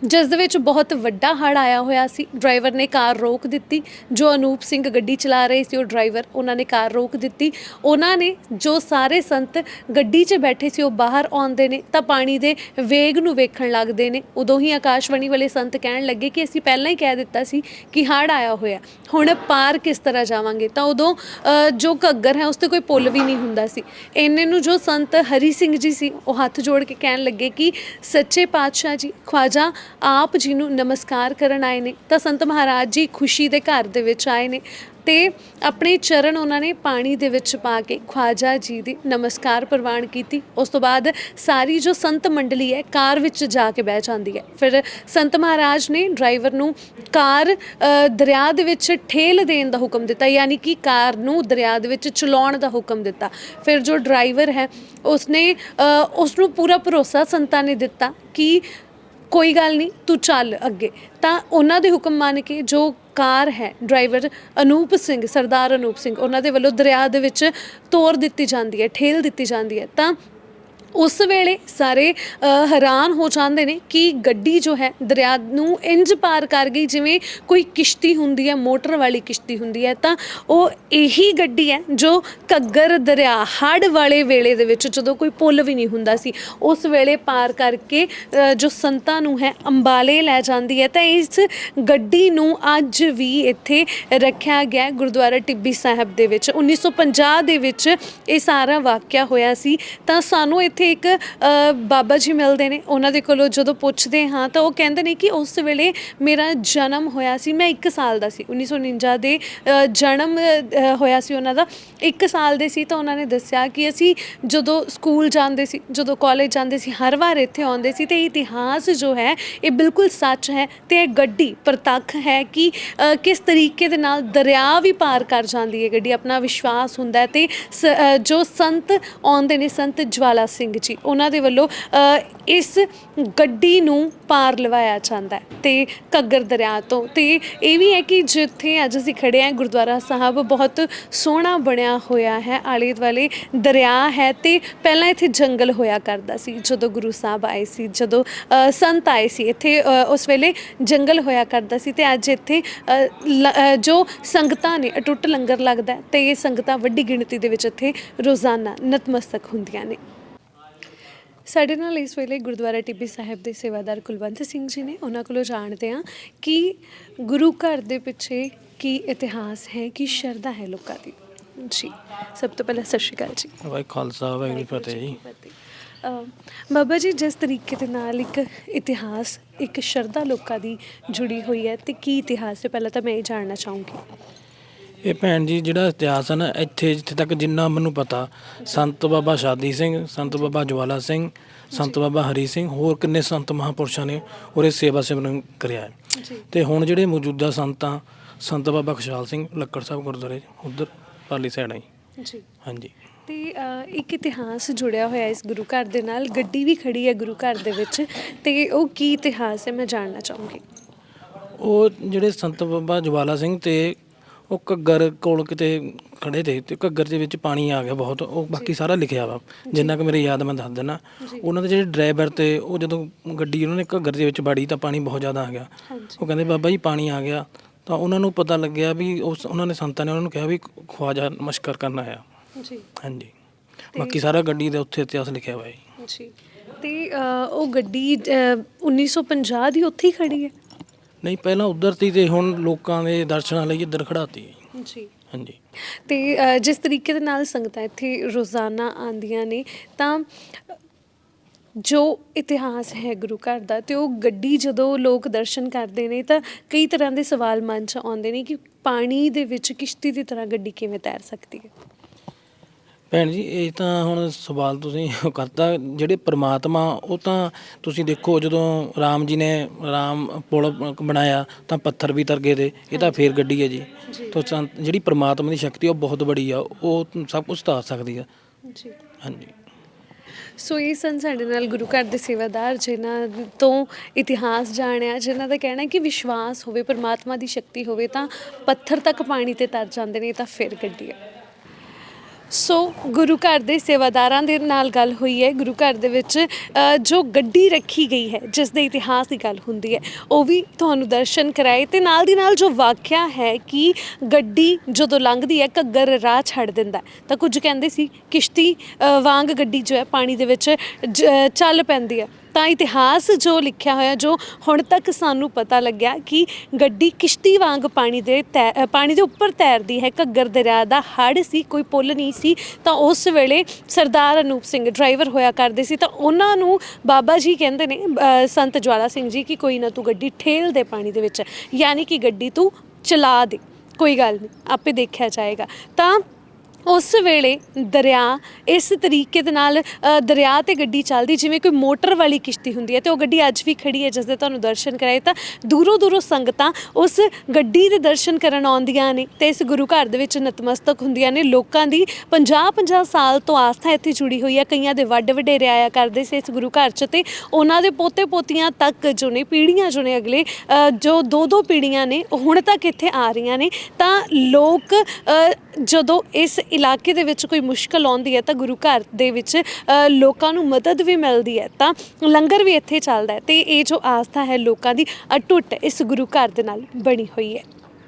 ਜਿਸ ਦੇ ਵਿੱਚ ਬਹੁਤ ਵੱਡਾ ਹੜ ਆਇਆ ਹੋਇਆ ਸੀ। ਡਰਾਈਵਰ ਨੇ ਕਾਰ ਰੋਕ ਦਿੱਤੀ। ਜੋ ਅਨੂਪ ਸਿੰਘ ਗੱਡੀ ਚਲਾ ਰਹੇ ਸੀ ਉਹ ਡਰਾਈਵਰ ਉਹਨਾਂ ਨੇ ਕਾਰ ਰੋਕ ਦਿੱਤੀ। ਉਹਨਾਂ ਨੇ ਜੋ ਸਾਰੇ ਸੰਤ ਗੱਡੀ 'ਚ ਬੈਠੇ ਸੀ ਉਹ ਬਾਹਰ ਆਉਂਦੇ ਨੇ ਤਾਂ ਪਾਣੀ ਦੇ ਵੇਗ ਨੂੰ ਵੇਖਣ ਲੱਗਦੇ ਨੇ। ਉਦੋਂ ਹੀ ਆਕਾਸ਼ਵਾਣੀ ਵਾਲੇ ਸੰਤ ਕਹਿਣ ਲੱਗੇ ਕਿ ਅਸੀਂ ਪਹਿਲਾਂ ਹੀ ਕਹਿ ਦਿੱਤਾ ਸੀ ਕਿ ਹੜ ਆਇਆ ਹੋਇਆ। ਹੁਣ ਪਾਰ ਕਿਸ ਤਰ੍ਹਾਂ ਜਾਵਾਂਗੇ? ਤਾਂ ਉਦੋਂ ਅ, ਜੋ ਘੱਗਰ ਹੈ ਉਸ ਤੇ ਕੋਈ ਪੁੱਲ ਵੀ ਨਹੀਂ ਹੁੰਦਾ ਸੀ। ਇੰਨੇ ਨੂੰ ਜੋ ਸੰਤ ਹਰੀ ਸਿੰਘ ਜੀ ਸੀ ਉਹ ਹੱਥ ਜੋੜ ਕੇ ਕਹਿਣ ਲੱਗੇ ਕਿ ਸੱਚੇ ਪਾਤਸ਼ਾਹ ਜੀ ਖਵਾਜਾ ਆਪ ਜੀ ਨੂੰ ਨਮਸਕਾਰ ਕਰਨ ਆਏ ਨੇ ਤਾਂ ਸੰਤ ਮਹਾਰਾਜ ਜੀ ਖੁਸ਼ੀ ਦੇ ਘਰ ਦੇ ਵਿੱਚ ਆਏ ਨੇ ਤੇ ਆਪਣੇ ਚਰਨ ਉਹਨਾਂ ਨੇ ਪਾਣੀ ਦੇ ਵਿੱਚ ਪਾ ਕੇ ਖਵਾਜਾ ਜੀ ਦੀ ਨਮਸਕਾਰ ਪ੍ਰਵਾਨ ਕੀਤੀ। ਉਸ ਤੋਂ ਬਾਅਦ ਸਾਰੀ ਜੋ ਸੰਤ ਮੰਡਲੀ ਹੈ ਕਾਰ ਵਿੱਚ ਜਾ ਕੇ ਬਹਿ ਜਾਂਦੀ ਹੈ। ਫਿਰ ਸੰਤ ਮਹਾਰਾਜ ਨੇ ਡਰਾਈਵਰ ਨੂੰ ਕਾਰ ਦਰਿਆ ਦੇ ਵਿੱਚ ਠੇਲ ਦੇਣ ਦਾ ਹੁਕਮ ਦਿੱਤਾ ਯਾਨੀ ਕਿ ਕਾਰ ਨੂੰ ਦਰਿਆ ਦੇ ਵਿੱਚ ਚਲਾਉਣ ਦਾ ਹੁਕਮ ਦਿੱਤਾ। ਫਿਰ ਜੋ ਡਰਾਈਵਰ ਹੈ ਉਸਨੇ ਅ, ਉਸ ਨੂੰ ਪੂਰਾ ਭਰੋਸਾ ਸੰਤਾਂ ਨੇ ਦਿੱਤਾ ਕਿ ਕੋਈ ਗੱਲ ਨਹੀਂ, ਤੂੰ ਚੱਲ ਅੱਗੇ। ਤਾਂ ਉਹਨਾਂ ਦੇ ਹੁਕਮ ਮੰਨ ਕੇ ਜੋ ਕਾਰ ਹੈ, ਡਰਾਈਵਰ ਅਨੂਪ ਸਿੰਘ, ਸਰਦਾਰ ਅਨੂਪ ਸਿੰਘ, ਉਹਨਾਂ ਦੇ ਵੱਲੋਂ ਦਰਿਆ ਦੇ ਵਿੱਚ ਤੋਰ ਦਿੱਤੀ ਜਾਂਦੀ ਹੈ, ਠੇਲ ਦਿੱਤੀ ਜਾਂਦੀ ਹੈ। ਤਾਂ ਉਸ ਵੇਲੇ ਸਾਰੇ ਹੈਰਾਨ ਹੋ ਜਾਂਦੇ ਨੇ ਕਿ ਗੱਡੀ ਜੋ ਹੈ ਦਰਿਆ ਨੂੰ ਇੰਜ ਪਾਰ ਕਰ ਗਈ ਜਿਵੇਂ ਕੋਈ ਕਿਸ਼ਤੀ ਹੁੰਦੀ ਹੈ, ਮੋਟਰ ਵਾਲੀ ਕਿਸ਼ਤੀ ਹੁੰਦੀ ਹੈ। ਤਾਂ ਉਹ ਇਹੀ ਗੱਡੀ ਹੈ ਜੋ ਘੱਗਰ ਦਰਿਆ ਹੜ ਵਾਲੇ ਵੇਲੇ ਦੇ ਵਿੱਚ ਜਦੋਂ ਕੋਈ ਪੁੱਲ ਵੀ ਨਹੀਂ ਹੁੰਦਾ ਸੀ, ਉਸ ਵੇਲੇ ਪਾਰ ਕਰਕੇ ਜੋ ਸੰਤਾਂ ਨੂੰ ਹੈ, ਅੰਬਾਲੇ ਲੈ ਜਾਂਦੀ ਹੈ। ਤਾਂ ਇਸ ਗੱਡੀ ਨੂੰ ਅੱਜ ਵੀ ਇੱਥੇ ਰੱਖਿਆ ਗਿਆ ਗੁਰਦੁਆਰਾ ਟਿੱਬੀ ਸਾਹਿਬ ਦੇ ਵਿੱਚ। 1950 ਦੇ ਵਿੱਚ ਇਹ ਸਾਰਾ ਵਾਕਿਆ ਹੋਇਆ ਸੀ। ਤਾਂ ਸਾਨੂੰ ਇੱਥੇ ਇੱਕ ਬਾਬਾ ਜੀ ਮਿਲਦੇ ਨੇ, ਉਹਨਾਂ ਦੇ ਕੋਲੋਂ ਜਦੋਂ ਪੁੱਛਦੇ ਹਾਂ ਤਾਂ ਉਹ ਕਹਿੰਦੇ ਨੇ ਕਿ ਉਸ ਵੇਲੇ ਮੇਰਾ ਜਨਮ ਹੋਇਆ ਸੀ, ਮੈਂ 1 ਸਾਲ ਦਾ ਸੀ 1949 ਦੇ ਜਨਮ ਹੋਇਆ ਸੀ ਉਹਨਾਂ ਦਾ 1 ਸਾਲ ਦੇ ਸੀ ਤਾਂ ਉਹਨਾਂ ਨੇ ਦੱਸਿਆ ਕਿ ਅਸੀਂ ਜਦੋਂ ਸਕੂਲ ਜਾਂਦੇ ਸੀ, ਜਦੋਂ ਕਾਲਜ ਜਾਂਦੇ ਸੀ, ਹਰ ਵਾਰ ਇੱਥੇ ਆਉਂਦੇ ਸੀ ਤੇ ਇਤਿਹਾਸ ਜੋ ਹੈ, ਇਹ ਬਿਲਕੁਲ ਸੱਚ ਹੈ ਤੇ ਇਹ ਗੱਡੀ ਪ੍ਰਤੱਖ ਹੈ ਕਿ ਕਿਸ ਤਰੀਕੇ ਦੇ ਨਾਲ ਦਰਿਆ ਵੀ ਪਾਰ ਕਰ ਜਾਂਦੀ ਹੈ ਗੱਡੀ, ਆਪਣਾ ਵਿਸ਼ਵਾਸ ਹੁੰਦਾ ਹੈ ਤੇ ਸ- ਜੋ ਸੰਤ ਆਉਂਦੇ ਨੇ, ਸੰਤ ਜਵਾਲਾ ਸਿੰਘ। ਸਿੰਘ ਜੀ ਉਹਨਾਂ ਦੇ ਵੱਲੋਂ ਅ, ਇਸ ਗੱਡੀ ਨੂੰ ਪਾਰ ਲਵਾਇਆ ਜਾਂਦਾ ਹੈ ਤੇ ਘੱਗਰ ਦਰਿਆ ਤੋਂ। ਤੇ ਇਹ ਵੀ ਹੈ ਕਿ ਜਿੱਥੇ ਅੱਜ ਅਸੀਂ ਖੜੇ ਹਾਂ ਗੁਰਦੁਆਰਾ ਸਾਹਿਬ ਬਹੁਤ ਸੋਹਣਾ ਬਣਿਆ ਹੋਇਆ ਹੈ ਆਲੇ ਦੁਆਲੇ ਦਰਿਆ ਹੈ ਤੇ ਪਹਿਲਾਂ ਇੱਥੇ ਜੰਗਲ ਹੋਇਆ ਕਰਦਾ ਸੀ ਜਦੋਂ ਗੁਰੂ ਸਾਹਿਬ ਆਏ ਸੀ ਜਦੋਂ ਅ, ਸੰਤ ਆਏ ਸੀ ਇੱਥੇ ਉਸ ਵੇਲੇ ਜੰਗਲ ਹੋਇਆ ਕਰਦਾ ਸੀ ਤੇ ਅੱਜ ਇੱਥੇ ਜੋ ਸੰਗਤਾਂ ਨੇ ਅਟੁੱਟ ਲੰਗਰ ਲੱਗਦਾ ਤੇ ਇਹ ਸੰਗਤਾਂ ਵੱਡੀ ਗਿਣਤੀ ਦੇ ਵਿੱਚ ਇੱਥੇ ਰੋਜ਼ਾਨਾ ਨਤਮਸਤਕ ਹੁੰਦੀਆਂ ਨੇ। ਸਾਡੇ ਨਾਲ ਇਸ ਵੇਲੇ ਗੁਰਦੁਆਰਾ ਟਿੱਬੀ ਸਾਹਿਬ ਦੇ ਸੇਵਾਦਾਰ ਕੁਲਵੰਤ ਸਿੰਘ ਜੀ ਨੇ। ਉਹਨਾਂ ਕੋਲੋਂ ਜਾਣਦੇ ਹਾਂ ਕਿ ਗੁਰੂ ਘਰ ਦੇ ਪਿੱਛੇ ਕੀ ਇਤਿਹਾਸ ਹੈ ਕੀ ਸ਼ਰਧਾ ਹੈ ਲੋਕਾਂ ਦੀ। ਜੀ ਸਭ ਤੋਂ ਪਹਿਲਾਂ ਸਤਿ ਸ਼੍ਰੀ ਅਕਾਲ ਜੀ। ਵਾਹਿ ਖਾਲਸਾ ਵਾਹਿਗੁਰੂ ਫਤਿਹ ਜੀ। ਬਾਬਾ ਜੀ ਜਿਸ ਤਰੀਕੇ ਦੇ ਨਾਲ ਇੱਕ ਇਤਿਹਾਸ ਇੱਕ ਸ਼ਰਧਾ ਲੋਕਾਂ ਦੀ ਜੁੜੀ ਹੋਈ ਹੈ ਤੇ ਕੀ ਇਤਿਹਾਸ ਹੈ? ਪਹਿਲਾਂ ਤਾਂ ਮੈਂ ਇਹ ਜਾਣਨਾ ਚਾਹੂੰਗੀ। ਇਹ ਭੈਣ ਜੀ ਜਿਹੜਾ ਇਤਿਹਾਸ ਹੈ ਨਾ ਇੱਥੇ ਜਿੱਥੇ ਤੱਕ ਜਿੰਨਾ ਮੈਨੂੰ ਪਤਾ ਸੰਤ ਬਾਬਾ ਸ਼ਾਦੀ ਸਿੰਘ ਸੰਤ ਬਾਬਾ ਜਵਾਲਾ ਸਿੰਘ ਸੰਤ ਬਾਬਾ ਹਰੀ ਸਿੰਘ ਹੋਰ ਕਿੰਨੇ ਸੰਤ ਮਹਾਪੁਰਸ਼ਾਂ ਨੇ ਉਹਦੇ ਸੇਵਾ ਸਿਮਰਨ ਕਰਿਆ ਹੈ। ਤੇ ਹੁਣ ਜਿਹੜੇ ਮੌਜੂਦਾ ਸੰਤਾਂ ਸੰਤ ਬਾਬਾ ਖੁਸ਼ਹਾਲ ਸਿੰਘ ਲੱਕੜ ਸਾਹਿਬ ਗੁਰਦੁਆਰੇ ਉਧਰ ਪਾਲੀ ਸਾਈਡ ਆਈ ਜੀ। ਹਾਂਜੀ। ਤੇ ਇੱਕ ਇਤਿਹਾਸ ਜੁੜਿਆ ਹੋਇਆ ਇਸ ਗੁਰੂ ਘਰ ਦੇ ਨਾਲ ਗੱਡੀ ਵੀ ਖੜੀ ਹੈ ਗੁਰੂ ਘਰ ਦੇ ਵਿੱਚ ਤੇ ਉਹ ਕੀ ਇਤਿਹਾਸ ਹੈ ਮੈਂ ਜਾਣਨਾ ਚਾਹੂੰਗੀ। ਉਹ ਜਿਹੜੇ ਸੰਤ ਬਾਬਾ ਜਵਾਲਾ ਸਿੰਘ ਤੇ ਉਹ ਘੱਗਰ ਕੋਲ ਕਿਤੇ ਖੜੇ ਤੇ ਤੇ ਘੱਗਰ ਦੇ ਵਿੱਚ ਪਾਣੀ ਆ ਗਿਆ ਬਹੁਤ ਉਹ ਬਾਕੀ ਸਾਰਾ ਲਿਖਿਆ ਵਾ। ਜਿੰਨਾ ਕਿ ਮੇਰੀ ਯਾਦ ਮੈਂ ਦੱਸ ਦਿੰਦਾ ਉਹਨਾਂ ਦੇ ਜਿਹੜੇ ਡਰਾਈਵਰ ਤੇ ਉਹ ਜਦੋਂ ਗੱਡੀ ਉਹਨਾਂ ਨੇ ਘੱਗਰ ਦੇ ਵਿੱਚ ਬਾੜੀ ਤਾਂ ਪਾਣੀ ਬਹੁਤ ਜ਼ਿਆਦਾ ਆ ਗਿਆ। ਉਹ ਕਹਿੰਦੇ ਬਾਬਾ ਜੀ ਪਾਣੀ ਆ ਗਿਆ। ਤਾਂ ਉਹਨਾਂ ਨੂੰ ਪਤਾ ਲੱਗਿਆ ਵੀ ਉਸ ਉਹਨਾਂ ਨੇ ਸੰਤਾਂ ਨੇ ਉਹਨਾਂ ਨੂੰ ਕਿਹਾ ਵੀ ਖਵਾਜਾ ਨਮਸਕਾਰ ਕਰਨ ਆਇਆ। ਜੀ। ਹਾਂਜੀ। ਬਾਕੀ ਸਾਰਾ ਗੱਡੀ ਦੇ ਉੱਥੇ ਇਤਿਹਾਸ ਲਿਖਿਆ ਹੋਇਆ ਹੈ ਜੀ। ਤੇ ਉਹ ਗੱਡੀ ਅਹ, 1950 ਦੀ ਉੱਥੇ ਹੀ ਖੜੀ ਹੈ? ਨਹੀਂ ਪਹਿਲਾਂ ਉਧਰ ਤੀ ਤੇ ਹੁਣ ਲੋਕਾਂ ਦੇ ਦਰਸ਼ਨਾਂ ਲਈ ਇੱਧਰ ਖੜਾਤੀ ਜੀ। ਹਾਂਜੀ। ਤੇ ਅ, ਜਿਸ ਤਰੀਕੇ ਦੇ ਨਾਲ ਸੰਗਤਾਂ ਇੱਥੇ ਰੋਜ਼ਾਨਾ ਆਉਂਦੀਆਂ ਨੇ ਤਾਂ ਜੋ ਇਤਿਹਾਸ ਹੈ ਗੁਰੂ ਘਰ ਦਾ ਤੇ ਉਹ ਗੱਡੀ ਜਦੋਂ ਲੋਕ ਦਰਸ਼ਨ ਕਰਦੇ ਨੇ ਤਾਂ ਕਈ ਤਰ੍ਹਾਂ ਦੇ ਸਵਾਲ ਮਨ 'ਚ ਆਉਂਦੇ ਨੇ ਕਿ ਪਾਣੀ ਦੇ ਵਿੱਚ ਕਿਸ਼ਤੀ ਦੀ ਤਰ੍ਹਾਂ ਗੱਡੀ ਕਿਵੇਂ ਤੈਰ ਸਕਦੀ ਹੈ? ਭੈਣ ਜੀ ਇਹ ਤਾਂ ਹੁਣ ਸਵਾਲ ਤੁਸੀਂ ਕਰਤਾ ਜਿਹੜੇ ਪ੍ਰਮਾਤਮਾ ਉਹ ਤਾਂ ਤੁਸੀਂ ਦੇਖੋ ਜਦੋਂ ਰਾਮ ਜੀ ਨੇ ਰਾਮ ਪੁਲ ਬਣਾਇਆ ਤਾਂ ਪੱਥਰ ਵੀ ਤਰਗੇ ਤੇ ਇਹ ਤਾਂ ਫੇਰ ਗੱਡੀ ਹੈ ਜੀ। ਤਾਂ ਸੰਤ- ਜਿਹੜੀ ਪ੍ਰਮਾਤਮਾ ਦੀ ਸ਼ਕਤੀ ਉਹ ਬਹੁਤ ਬੜੀ ਆ ਉਹ ਸਭ ਕੁਝ ਤਾਂ ਆ ਸਕਦੀ ਆ। ਜੀ। ਹਾਂਜੀ। ਸੋ ਇਹ ਸਨ ਸਾਡੇ ਨਾਲ ਗੁਰੂ ਘਰ ਦੇ ਸੇਵਾਦਾਰ ਜਿਨ੍ਹਾਂ ਤੋਂ ਇਤਿਹਾਸ ਜਾਣਿਆ ਜਿਨ੍ਹਾਂ ਦਾ ਕਹਿਣਾ ਹੈ ਕਿ ਵਿਸ਼ਵਾਸ ਹੋਵੇ ਪਰਮਾਤਮਾ ਦੀ ਸ਼ਕਤੀ ਹੋਵੇ ਤਾਂ ਪੱਥਰ ਤੱਕ ਪਾਣੀ ਤੇ ਤਰ ਜਾਂਦੇ ਨੇ ਤਾਂ ਫਿਰ ਗੱਡੀ ਹੈ। ਸੋ ਗੁਰੂ ਘਰ ਦੇ ਸੇਵਾਦਾਰਾਂ ਦੇ ਨਾਲ ਗੱਲ ਹੋਈ ਹੈ। ਗੁਰੂ ਘਰ ਦੇ ਵਿੱਚ ਅ, ਜੋ ਗੱਡੀ ਰੱਖੀ ਗਈ ਹੈ ਜਿਸ ਦੇ ਇਤਿਹਾਸ ਦੀ ਗੱਲ ਹੁੰਦੀ ਹੈ ਉਹ ਵੀ ਤੁਹਾਨੂੰ ਦਰਸ਼ਨ ਕਰਾਏ। ਤੇ ਨਾਲ ਦੀ ਨਾਲ ਜੋ ਵਾਕਿਆ ਹੈ ਕਿ ਗੱਡੀ ਜਦੋਂ ਲੰਘਦੀ ਹੈ ਘੱਗਰ ਰਾਹ ਛੱਡ ਦਿੰਦਾ ਹੈ, ਤਾਂ ਕੁਝ ਕਹਿੰਦੇ ਸੀ ਕਿਸ਼ਤੀ ਅ, ਵਾਂਗ ਗੱਡੀ ਜੋ ਹੈ ਪਾਣੀ ਦੇ ਵਿੱਚ ਜ- ਚੱਲ ਪੈਂਦੀ ਹੈ। ਤਾਂ ਇਤਿਹਾਸ ਜੋ ਲਿਖਿਆ ਹੋਇਆ ਜੋ ਹੁਣ ਤੱਕ ਸਾਨੂੰ ਪਤਾ ਲੱਗਿਆ ਕਿ ਗੱਡੀ ਕਿਸ਼ਤੀ ਵਾਂਗ ਪਾਣੀ ਦੇ ਤੈ- ਅ, ਪਾਣੀ ਦੇ ਉੱਪਰ ਤੈਰਦੀ ਹੈ ਘੱਗਰ ਦਰਿਆ ਦਾ ਹੜ੍ਹ ਸੀ ਕੋਈ ਪੁੱਲ ਨਹੀਂ ਸੀ ਤਾਂ ਉਸ ਵੇਲੇ ਸਰਦਾਰ ਅਨੂਪ ਸਿੰਘ ਡਰਾਈਵਰ ਹੋਇਆ ਕਰਦੇ ਸੀ ਤਾਂ ਉਹਨਾਂ ਨੂੰ ਬਾਬਾ ਜੀ ਕਹਿੰਦੇ ਨੇ ਅ, ਸੰਤ ਜਵਾਲਾ ਸਿੰਘ ਜੀ ਕਿ ਕੋਈ ਨਾ ਤੂੰ ਗੱਡੀ ਠੇਲ ਦੇ ਪਾਣੀ ਦੇ ਵਿੱਚ ਯਾਨੀ ਕਿ ਗੱਡੀ ਤੂੰ ਚਲਾ ਦੇ ਕੋਈ ਗੱਲ ਨਹੀਂ ਆਪੇ ਦੇਖਿਆ ਜਾਏਗਾ। ਤਾਂ ਉਸ ਵੇਲੇ ਦਰਿਆ ਇਸ ਤਰੀਕੇ ਦੇ ਨਾਲ ਅ, ਦਰਿਆ ਤੇ ਗੱਡੀ ਚੱਲਦੀ ਜਿਵੇਂ ਕੋਈ ਮੋਟਰ ਵਾਲੀ ਕਿਸ਼ਤੀ ਹੁੰਦੀ ਹੈ ਤੇ ਉਹ ਗੱਡੀ ਅੱਜ ਵੀ ਖੜੀ ਹੈ ਜਿਸ ਦੇ ਤੁਹਾਨੂੰ ਦਰਸ਼ਨ ਕਰਾਏ ਤਾਂ ਦੂਰੋਂ ਦੂਰੋਂ ਸੰਗਤਾਂ ਉਸ ਗੱਡੀ ਦੇ ਦਰਸ਼ਨ ਕਰਨ ਆਉਂਦੀਆਂ ਨੇ ਤੇ ਇਸ ਗੁਰੂ ਘਰ ਦੇ ਵਿੱਚ ਨਤਮਸਤਕ ਹੁੰਦੀਆਂ ਨੇ। ਲੋਕਾਂ ਦੀ 50-50 ਸਾਲ ਤੋਂ ਆਸਥਾ ਇੱਥੇ ਜੁੜੀ ਹੋਈ ਹੈ। ਕਈਆਂ ਦੇ ਵੱਡ ਵਡੇਰੇ ਆਇਆ ਕਰਦੇ ਸੀ ਇਸ ਗੁਰੂ ਘਰ 'ਚ ਤੇ ਉਹਨਾਂ ਦੇ ਪੋਤੇ ਪੋਤੀਆਂ ਤੱਕ ਜੋ ਨੇ ਪੀੜ੍ਹੀਆਂ ਜੋ ਨੇ ਅਗਲੇ ਅ, ਜੋ ਦੋ ਦੋ ਪੀੜ੍ਹੀਆਂ ਨੇ ਉਹ ਹੁਣ ਤੱਕ ਇੱਥੇ ਆ ਰਹੀਆਂ ਨੇ। ਤਾਂ ਲੋਕ ਅ, ਜਦੋਂ ਇਸ ਇਲਾਕੇ ਦੇ ਵਿੱਚ ਕੋਈ ਮੁਸ਼ਕਲ ਆਉਂਦੀ ਹੈ ਤਾਂ ਗੁਰੂ ਘਰ ਦੇ ਵਿੱਚ ਅ, ਲੋਕਾਂ ਨੂੰ ਮਦਦ ਵੀ ਮਿਲਦੀ ਹੈ ਤਾਂ ਲੰਗਰ ਵੀ ਇੱਥੇ ਚੱਲਦਾ ਹੈ ਤੇ ਇਹ ਜੋ ਆਸਥਾ ਹੈ ਲੋਕਾਂ ਦੀ ਅਟੁੱਟ ਇਸ ਗੁਰੂ ਘਰ ਦੇ ਨਾਲ ਬਣੀ ਹੋਈ ਹੈ।